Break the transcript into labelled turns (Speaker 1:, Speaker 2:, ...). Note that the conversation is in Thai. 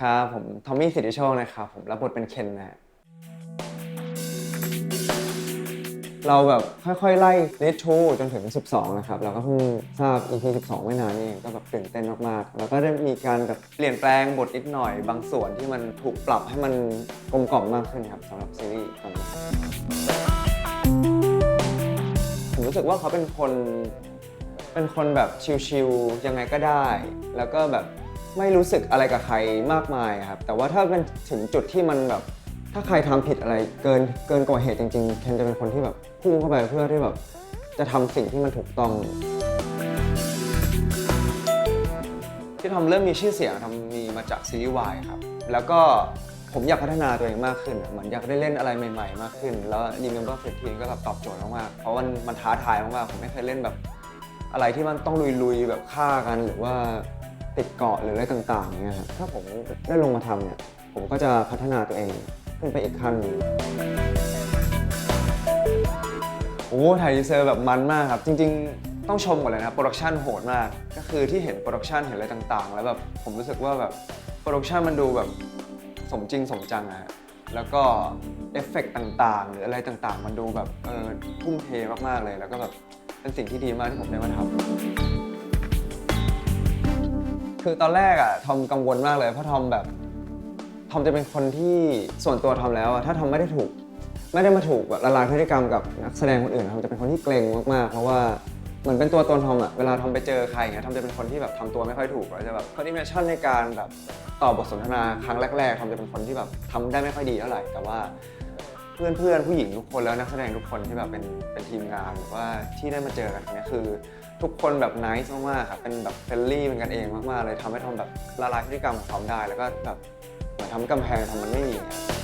Speaker 1: ครับผมทอมมี่สิทธิโชคนะครับผมรับบทเป็นเคนนะฮะเราแบบค่อยๆ ไล่เลทชูจนถึง 12 นะครับ เราก็เพิ่งทราบ EP 12 ไม่นานนี่เองก็แบบตื่นเต้นมากๆ แล้วก็ได้มีการแบบเปลี่ยนแปลงบทนิดหน่อยบางส่วนที่มันถูกปรับให้มันกลมกล่อมมากขึ้นครับสำหรับซีรีส์ตอนนี้ผมรู้สึกว่าเขาเป็นคนเป็นคนแบบชิลๆยังไงก็ได้ แล้วก็แบบ ไม่รู้สึกอะไรกับใครมากมายครับ แต่ว่าถ้าเป็นถึงจุดที่มันแบบ ถ้าใครทำผิดอะไรเกินเกินกว่าเหตุจริงๆเคนจะเป็นคนที่แบบพุ่งเข้าไปเพื่อที่แบบจะทำสิ่งที่มันถูกต้อง ที่ทำเริ่มมีชื่อเสียงทำมีมาจากซีรีส์วายครับ แล้วก็ผมอยากพัฒนาตัวเองมากขึ้นอะเหมือนอยากได้เล่นอะไรใหม่ ๆ มากขึ้น แล้ว Remember 15 ก็แบบตอบโจทย์มากๆเพราะมันมันท้าทายมากๆผมไม่เคยเล่นแบบอะไรที่มันต้องลุยๆแบบฆ่ากันหรือว่า ติดเกาะหรืออะไรต่างๆอย่างเงี้ยครับถ้าผมได้ลงมาทำเนี่ยผมก็จะพัฒนาตัวเองขึ้นไปอีกขั้นหนึ่งโอ้ถ่ายดีเซอร์แบบมันมากครับ จริง ๆ ต้องชมก่อนเลยนะโปรดักชันโหดมาก ก็คือที่เห็นโปรดักชันเห็นอะไรต่าง ๆ แล้วแบบผมรู้สึกว่าแบบโปรดักชันมันดูแบบสมจริงสมจังอะแล้วก็เอฟเฟกต์ต่าง ๆ หรืออะไรต่าง ๆ มันดูแบบเออทุ่มเทมาก ๆ เลย แล้วก็แบบเป็นสิ่งที่ดีมากที่ผมได้มาทำ คือตอนแรกอะทอมกังวลมากเลย เพราะทอมแบบทอมจะเป็นคนที่ส่วนตัวทอมแล้วอะถ้าทอมไม่ได้ถูก ไม่ได้มาถูกแบบละลายพฤติกรรมกับนักแสดงคนอื่นทอมจะเป็นคนที่เกรงมากๆ เพราะว่าเหมือนเป็นตัวตนทอมอะเวลาทอมไปเจอใครเงี้ยทอมจะเป็นคนที่แบบทำตัวไม่ค่อยถูกแล้วจะแบบคอนดิเชั่นในการแบบตอบบทสนทนาครั้งแรกๆทอมจะเป็นคนที่แบบทำได้ไม่ค่อยดีเท่าไหร่แต่ว่า เพื่อนเพื่อนผู้หญิงทุกคนแล้วนักแสดงทุกคนที่แบบเป็นเป็นทีมงานหรือว่าที่ได้มาเจอกันเนี่ยคือ ทุกคนแบบนิสมากๆครับเป็นแบบเฟรนลี่เป็นกันเองมากๆเลยทำให้ทอมแบบละลายพฤติกรรมของทอมได้ แล้วก็แบบเหมือนทำให้กำแพงทอมมันไม่มีครับ